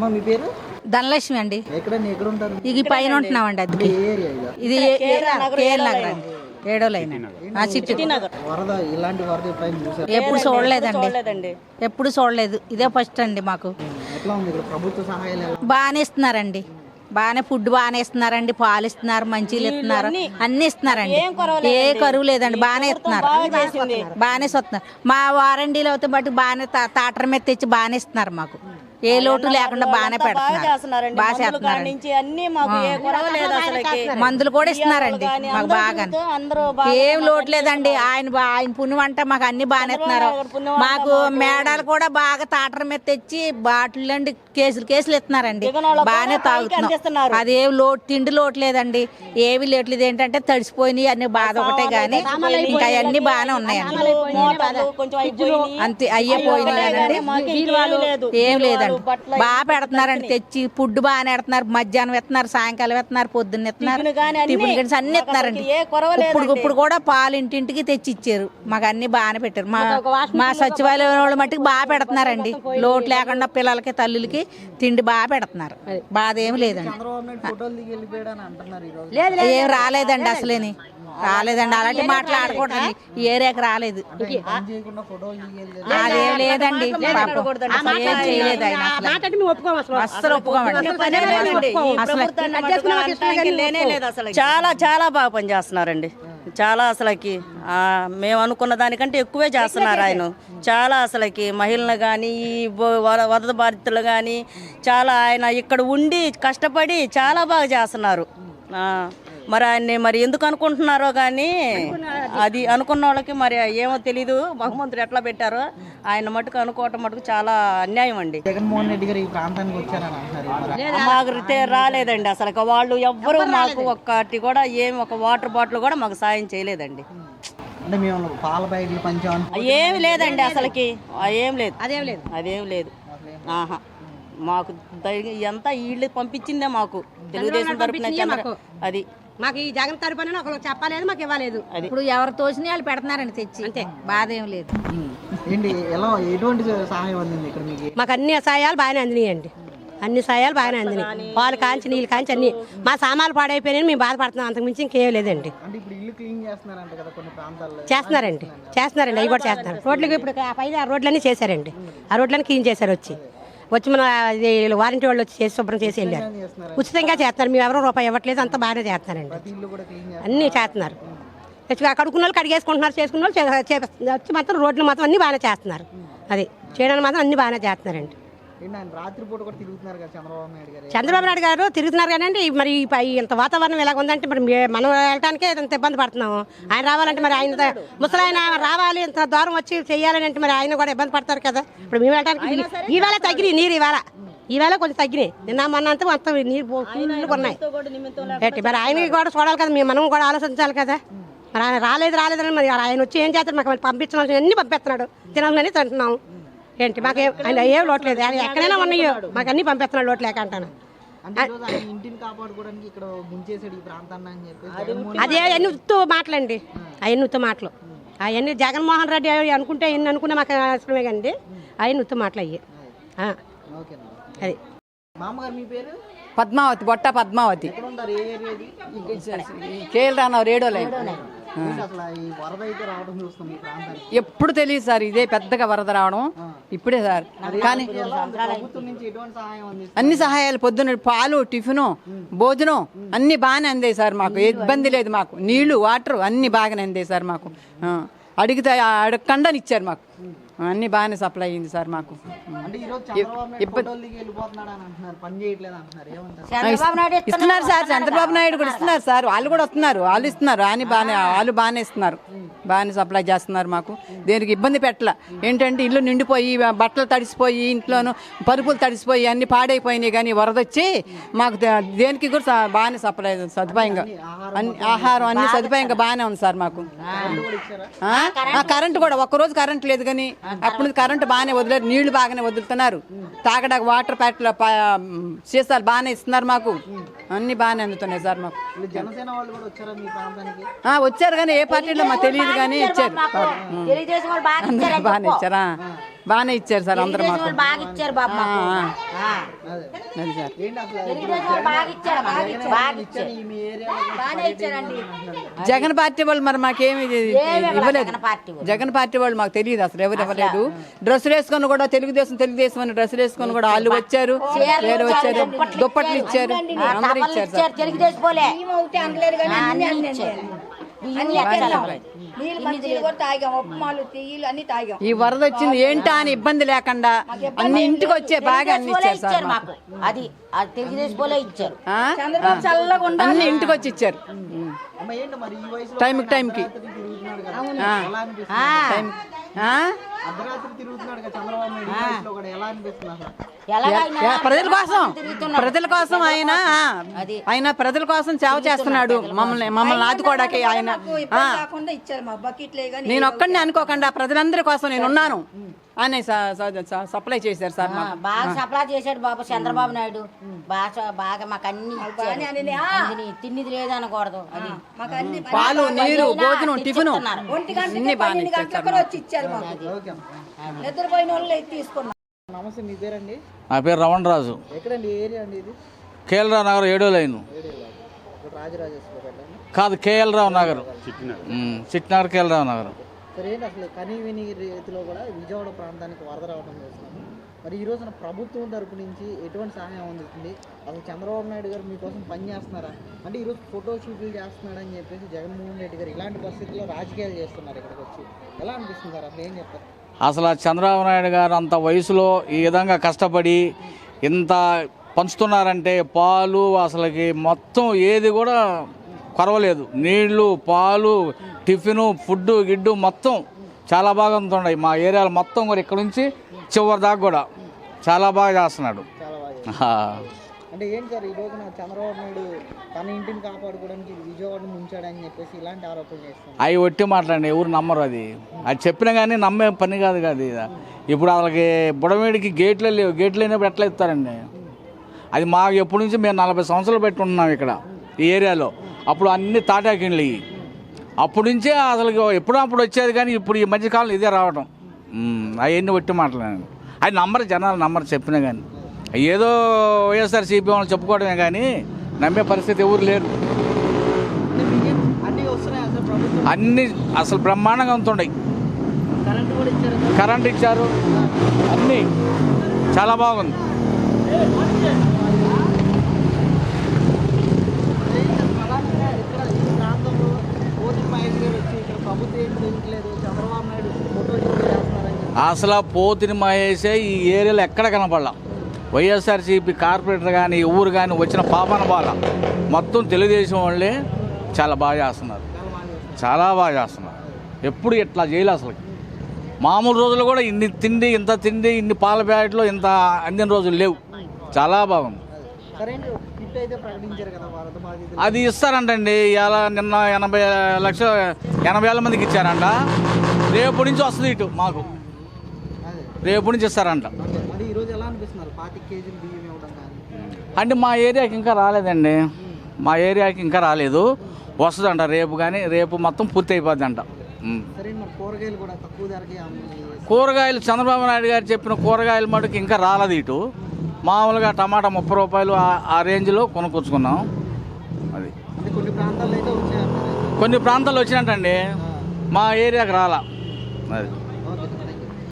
అమ్మ మీ పేరు? ధనలక్ష్మి అండి. ఎక్కడ ఎక్కడ ఉంటారు ఈ పైన ఉంటున్నామండి అది. ఏ ఏరియా ఇక? ఇది కేరళ నగర్ అండి ఏడో లైన్ ఆ చిట్టు వరద ఇలాంటి వరద ఎప్పుడైనా చూసారు? ఎప్పుడు చూడలేదండి. ఎప్పుడు చూడలేదు. ఇదే ఫస్ట్ అండి మాకు. ఎట్లా ఉంది ఇక్కడ ప్రభుత్వ సహాయాలు ఎలా? బాగానే ఇస్తున్నారండి. బాగానే ఫుడ్ బాగానే ఇస్తున్నారండి. పాలు ఇస్తున్నారు మంచిలు ఇస్తున్నారు. అన్ని ఇస్తున్నారండి. ఏ కరువు లేదండి. బాగానే ఇస్తున్నారు. బాగానే ఇస్తున్నారు. మా వారంటీలో అయితే బట్టి బాగానే తా- తాటర మీద తెచ్చి బాగానే ఇస్తున్నారు మాకు. ఏ లోటు లేకుండా బాగానే పెడుతున్నారు. బాగా చేస్తున్నారు నుంచి అన్ని మాకు ఏ గొడవ లేదు అసలుకి మందులు కూడా ఇస్తున్నారండి. మాకు బాగా ఏం లోటు లేదండి. ఆయన ఆయన పుణ్యం అంటే మాకు అన్ని బాగానే ఇస్తున్నారు మాకు మేడాలు కూడా బాగా తాటర మీద తెచ్చి బాటిల్ అండి కేసులు కేసులు ఇస్తున్నారండి బాగానే తాగుతున్నాం. అదేం లోటు తిండి లోటు లేదండి. ఏవి లేట్లేదు ఏంటంటే తడిసిపోయినాయి అన్ని బాధ ఒకటే గానీ. ఇంకా అవన్నీ బాగానే ఉన్నాయండి. అంతే అయ్యే పోయినాయి ఏం లేదండి. బాగా పెడుతున్నారండి. తెచ్చి ఫుడ్ బాగానే పెడుతున్నారు మధ్యాహ్నం ఎత్తున్నారు సాయంకాలం ఎత్తున్నారు పొద్దున్న ఎత్తున్నారు టిఫిన్ గాని అన్ని ఎత్తున్నారండి ఇప్పుడు ఇప్పుడు కూడా పాలు ఇంటింటికి తెచ్చి ఇచ్చారు మాకు అన్ని బాగానే పెట్టారు. మా మా సచివాలయం వాళ్ళు మట్టుకు బాగా పెడుతున్నారండి. లోటు లేకుండా పిల్లలకి తల్లులకి తిండి బాగా పెడుతున్నారు. బాధ ఏమి లేదండి. ఏం రాలేదండి అసలేని. రాలేదండి అలాంటి మాట్లాడకూడదండి. ఈ ఏరియాకి రాలేదు. అదేం లేదండి చేయలేదు ఆయన అసలు. ఒప్పుకోమండి. చాలా చాలా బాగా పనిచేస్తున్నారండి చాలా అసలుకి ఆ, మేము అనుకున్న దానికంటే ఎక్కువే చేస్తున్నారు ఆయన. చాలా అసలుకి మహిళలు కానీ ఈ వరద బాధితులు కానీ చాలా ఆయన ఇక్కడ ఉండి కష్టపడి చాలా బాగా చేస్తున్నారు. మరి ఆయన్ని మరి ఎందుకు అనుకుంటున్నారో కానీ అది అనుకున్న వాళ్ళకి మరి ఏమో తెలీదు. భగవంతుడు ఎట్లా పెట్టారో ఆయన మటుకు అనుకోవటం మటుకు చాలా అన్యాయం అండి. జగన్మోహన్ రెడ్డి గారు ఈ ప్రాంతానికి వచ్చారని. మాకు రితే రాలేదండి అసలు. వాళ్ళు ఎవ్వరూ మాకు ఒక్కటి కూడా ఏం ఒక వాటర్ బాటిల్ కూడా మాకు సాయం చేయలేదండి. అంటే మేము పాల ప్యాకెట్లు పంచామని ఏమి లేదండి అసలుకి. ఆ, ఏం లేదు. అదేం లేదు. అదేం లేదు. ఆహా. మాకు ఎంత వీళ్ళు పంపించిందే మాకు. తెలుగుదేశం తరపున అది మాకు ఈ జగన్ తరపున ఒకరు చెప్పలేదు మాకు ఇవ్వలేదు. ఇప్పుడు ఎవరు తోచిన వాళ్ళు పెడుతున్నారండి తెచ్చి. అంతే. బాధ ఏం లేదు. ఉమ్. ఏంటి ఎలా ఎటువంటి సహాయం అందింది ఇక్కడ మీకు? మాకు అన్ని సాయాలు బాగానే అందినాయండి. అన్ని సాయాలు బాగానే అందినాయి. పాలు కాంచి నీళ్ళు కాంచి అన్ని. మా సామాన్లు పాడైపోయినాయి మేము బాధపడుతున్నాం. అంతకు మించి ఇంకేం లేదండి. చేస్తున్నారండి. చేస్తున్నారండి. అవి కూడా చేస్తున్నారు. రోడ్లకి ఇప్పుడు పైన ఆ రోడ్లన్నీ చేశారండి. ఆ రోడ్లన్నీ క్లీన్ చేశారు వచ్చి. వచ్చి మన వారంటీ వాళ్ళు వచ్చి చేసి శుభ్రం చేసి వెళ్ళారు. ఉచితంగా చేస్తున్నారు. మేము ఎవరో రూపాయి ఇవ్వట్లేదు అంతా బాగానే చేస్తున్నారండి. అన్నీ చేస్తున్నారు. వచ్చి కడుక్కున్న వాళ్ళు కడిగేసుకుంటున్నారు చేసుకున్న వాళ్ళు. వచ్చి మాత్రం రోడ్లు మాత్రం అన్నీ బాగానే చేస్తున్నారు. అది చేయడానికి మాత్రం అన్నీ బాగానే చేస్తున్నారండి. రాత్రిపూట కూడా తిరుగుతున్నారు కదా చంద్రబాబు నాయుడు గారు? చంద్రబాబు నాయుడు గారు తిరుగుతున్నారు కానీ మరి ఈ పై- ఇంత వాతావరణం ఎలా ఉందంటే మరి మనం వెళ్ళటానికే ఇంత ఇబ్బంది పడుతున్నాము. ఆయన రావాలంటే మరి ఆయన ముసలాయన రావాలి ఇంత దూరం వచ్చి చేయాలని అంటే మరి ఆయన కూడా ఇబ్బంది పడతారు కదా. ఇప్పుడు మేము వెళ్ళడానికి ఈవేళ తగ్గినాయి నీరు ఇవాళ. ఈవేళ కొంచెం తగ్గినాయి. నిన్న మొన్న అంతా మొత్తం నీరు ఉన్నాయి ఏంటి మరి ఆయనకి కూడా చూడాలి కదా మేము మనం కూడా ఆలోచించాలి కదా. మరి ఆయన రాలేదు రాలేదని మరి ఆయన వచ్చి ఏం చేస్తారు మాకు పంపించిన అన్ని పంపిస్తున్నాడు. తినాలని తింటున్నాం. ఏంటి? మాకు ఏం- ఆయన ఏం లోట్లేదు ఆయన ఎక్కడైనా ఉన్నాయో మాకు అన్ని పంపిస్తున్నాడు లోటు లేక అంటాను. అదే అవన్నీ ఉత్తు మాటలండి. అవన్నీ ఉత్తు మాటలు. అవన్నీ జగన్మోహన్ రెడ్డి అవి అనుకుంటే ఎన్ని అనుకున్నా మాకు అవసరమే కండి అవన్నీ ఉత్తు మాటలు అయ్యి. అది. మామగారు మీ పేరు? Padmavathi Botta Padmavathi. KL radio line ఎప్పుడు తెలియదు సార్ ఇదే పెద్దగా వరద రావడం. ఇప్పుడే సార్. కానీ అన్ని సహాయాలు పొద్దున్న పాలు టిఫిను భోజనం అన్ని బాగానే అందాయి సార్ మాకు. ఏ ఇబ్బంది లేదు మాకు. నీళ్ళు వాటర్ అన్ని బాగానే అందాయి సార్ మాకు. అడిగితే అడగకుండా ఇచ్చారు మాకు. అన్ని బాగానే సప్లై అయ్యింది సార్ మాకు. అంటే ఈ రోజు చంద్రబాబు నాయుడు ఫోటోలు దిగి వెళ్ళిపోతున్నాడు అని అంటున్నారు. పని చేయట్లేదు అంటున్నారు. ఏమంటారు? ఇస్తున్నారు సార్. చంద్రబాబు నాయుడు కూడా ఇస్తున్నారు సార్. వాళ్ళు కూడా వస్తున్నారు. వాళ్ళు ఇస్తున్నారు. అని బాగానే వాళ్ళు బాగానే ఇస్తున్నారు. బాగానే సప్లై చేస్తున్నారు మాకు. దేనికి ఇబ్బంది పెట్టల. ఏంటంటే ఇల్లు నిండిపోయి బట్టలు తడిసిపోయి ఇంట్లోనూ పరుపులు తడిసిపోయి అన్ని పాడైపోయినాయి కానీ వరద వచ్చి మాకు దేనికి కూడా బాగానే సప్లై సదుపాయంగా. అన్ని ఆహారం అన్ని సదుపాయంగా బాగానే ఉంది సార్ మాకు. కరెంట్ కూడా ఒక్కరోజు కరెంట్ లేదు కానీ అప్పుడు కరెంట్ బాగానే వదిలేరు నీళ్ళు బాగానే వదులుతున్నారు. తాగడానికి వాటర్ ప్యాకెట్లు సీసాలు బాగానే ఇస్తున్నారు మాకు. అన్ని బాగానే అందుతున్నాయి సార్ మాకు. వీళ్ళు జనసేన వాళ్ళు కూడా వచ్చారా మీ ప్రాంతానికి? ఆ, వచ్చారు కానీ ఏ పార్టీలో మాకు తెలియదు కానీ ఇచ్చారు బాగానే ఇచ్చారా. బాగానే ఇచ్చారు సార్ అందరు మాకు. బాగా ఇచ్చారు బాబు మాకు. ఆ. అదే అది సార్. ఏంటి అసలు తెలుగుదేశం వాళ్ళు బాగా ఇచ్చారు? మాకు. బాగా ఇచ్చారు. ఈ మీ ఏరియాలో బాగానే ఇచ్చారండి. జగన్ పార్టీ వాళ్ళు మరి మాకేమి ఇది- ఇవ్వలేదు. జగన్ పార్టీ వాళ్ళు. జగన్ పార్టీ వాళ్ళు మాకు తెలియదు అసలు ఎవరు ఇవ్వలేదు. డ్రెస్సులు వేసుకొని కూడా తెలుగుదేశం తెలుగుదేశం అని డ్రెస్సులు వేసుకొని కూడా వాళ్ళు వచ్చారు. వేరే వచ్చారు దుప్పట్లు ఇచ్చారు. అందరూ టవల్ ఇచ్చారు సార్. ఇచ్చారు. తెలుగుదేశం పోలే. అన్ని ఇచ్చారు. బియ్యం నీళ్ళు మంచిలు కూడా తాగాం ఉప్మాలు తీయలు అన్ని తాగాం. ఈ వరద వచ్చింది ఏంటా అని ఇబ్బంది లేకుండా అన్ని ఇంటికి వచ్చే బాగా అన్ని ఇచ్చారు సార్ మాకు. అది అది తెలుగుదేశం పోలే ఇచ్చారు. ఆ? చంద్రబాబు చల్లగా ఉండాలి. అన్ని ఇంటికి వచ్చి ఇచ్చారు. అమ్మ ఏంటి మరి ఈ వయసులో టైంకి టైంకి. ప్రజల కోసం. ప్రజల కోసం ఆయన అది. ఆయన ప్రజల కోసం సేవ చేస్తున్నాడు. మమ్మల్ని మమ్మల్ని ఆదుకోవడానికి ఆయన. నేను ఒక్కడిని అనుకోకుండా ప్రజలందరి కోసం నేను ఉన్నాను. అని సప్లై చేశారు సార్ బాగా సప్లా చేశాడు బాబు చంద్రబాబు నాయుడు. బాగా బాగా మాకు అన్ని తిన్నిది లేదనకూడదు. అది. మాకు అన్ని పాలు నీరు భోజనం టిఫిన్. అన్ని ఇచ్చారు నిద్రపోయిన వాళ్ళు తీసుకున్నాం. నమస్తే మీ పేరండి? నా పేరు రమణ రాజు ఎక్కడండి ఏరియా అండి ఇది? కేఎల్ నగర్ ఏడో లైన్. రాజరాజేశ్వర కాదు కేఎల్ రావు నగర్. చిట్నగర్ కేఎల్ రావు నగర్. సరే అసలు కనీ విని రీతిలో కూడా విజయవాడ ప్రాంతానికి వరద రావడం చూస్తున్నాము మరి ఈ రోజున ప్రభుత్వం తరపు నుంచి ఎటువంటి సహాయం అందుతుంది అసలు చంద్రబాబు నాయుడు గారు మీకోసం పని చేస్తున్నారా? అంటే ఈరోజు ఫోటో షూట్లు చేస్తున్నాడని చెప్పేసి జగన్మోహన్ రెడ్డి గారు ఇలాంటి పరిస్థితుల్లో రాజకీయాలు చేస్తున్నారు ఇక్కడికి వచ్చి. ఎలా అనిపిస్తుంది సార్? అసలు ఏం చెప్తారు? అసలు చంద్రబాబు నాయుడు గారు అంత వయసులో ఈ విధంగా కష్టపడి ఇంత పంచుతున్నారంటే పాలు అసలుకి మొత్తం ఏది కూడా కొరవలేదు. నీళ్ళు పాలు టిఫిను ఫుడ్ గిడ్డు మొత్తం చాలా బాగా ఉంటున్నాయి మా ఏరియాలో మొత్తం కూడా ఇక్కడ నుంచి చివరి దాకా కూడా. చాలా బాగా చేస్తున్నాడు. అంటే ఏంటి సార్ ఈ రోజున చంద్రబాబు నాయుడు తన ఇంటిని కాపాడుకోవడానికి విజయవాడను ఉంచాడని చెప్పేసి ఇలాంటి ఆరోపణలు చేస్తున్నారు. అవి ఒట్టి మాట్లాడి ఎవరు నమ్మరు అది. అది చెప్పినా కానీ నమ్మే పని కాదు కాదు ఇది ఇప్పుడు వాళ్ళకి బుడమేడికి గేట్లు లేవు గేట్లు లేనప్పుడు ఎట్లా ఇస్తారండి అది మాకు ఎప్పటి నుంచి మేము నలభై సంవత్సరాలు పెట్టుకుంటున్నాం ఇక్కడ ఈ ఏరియాలో. అప్పుడు అన్ని తాటాకిండ్లు ఇవి. నుంచే అసలు ఎప్పుడో అప్పుడు వచ్చేది కానీ ఇప్పుడు ఈ మధ్యకాలం ఇదే రావడం అవన్నీ ఒట్టి మాట్లాడండి అది నమ్మరు జనాలు నమ్మరు చెప్పినా కానీ ఏదో వైఎస్ఆర్ సిపి వాళ్ళు చెప్పుకోవడమే కానీ నమ్మే పరిస్థితి ఎవరు లేరు. అన్నీ అసలు బ్రహ్మాండంగా ఉంటుండయి కరెంట్ ఇచ్చారు అన్నీ చాలా బాగుంది. అసలు ఆ పోతిని మహేసే ఈ ఏరియాలో ఎక్కడ కనపడలా? వైఎస్ఆర్సీపీ కార్పొరేటర్ కానీ ఊరు కానీ వచ్చిన పాపన బాల. మొత్తం తెలుగుదేశం వాళ్ళే చాలా బాగా చేస్తున్నారు. చాలా బాగా చేస్తున్నారు. ఎప్పుడు ఇట్లా చేయలే అసలు? మామూలు రోజులు కూడా ఇన్ని తిండి ఇంత తిండి ఇన్ని పాల ప్యాకెట్లు ఇంత అందిన రోజులు లేవు. చాలా బాగుంది. అయితే అది ఇస్తారంటండి. ఇలా నిన్న ఎనభై లక్ష ఎనభై వేల మందికి ఇచ్చారంట. రేపు నుంచి వస్తుంది ఇటు మాకు. రేపు నుంచి ఇస్తారంట. ఓకే. మరి ఈ రోజు ఎలా అనిపిస్తున్నారు? పాతిక కేజీలు బియ్యం ఇవ్వడం కానీ? అంటే మా ఏరియాకి ఇంకా రాలేదండి. మా ఏరియాకి ఇంకా రాలేదు. వస్తుందంట రేపు కానీ రేపు మొత్తం పూర్తి అయిపోద్ది అంట సరే మరి కూరగాయలు కూడా తక్కువ ధరకే అమ్మి కూరగాయలు చంద్రబాబు నాయుడు గారు చెప్పిన కూరగాయల మటుకు ఇంకా రాలేదు ఇటు. మామూలుగా టమాటా ముప్పై రూపాయలు ఆ- రేంజ్లో కొనుక్కొచ్చుకున్నాం. అది. కొన్ని ప్రాంతాల్లో అయితే వచ్చాయన్నారు కొన్ని ప్రాంతాలు వచ్చినట్టండి. మా ఏరియాకి రాలా. అది.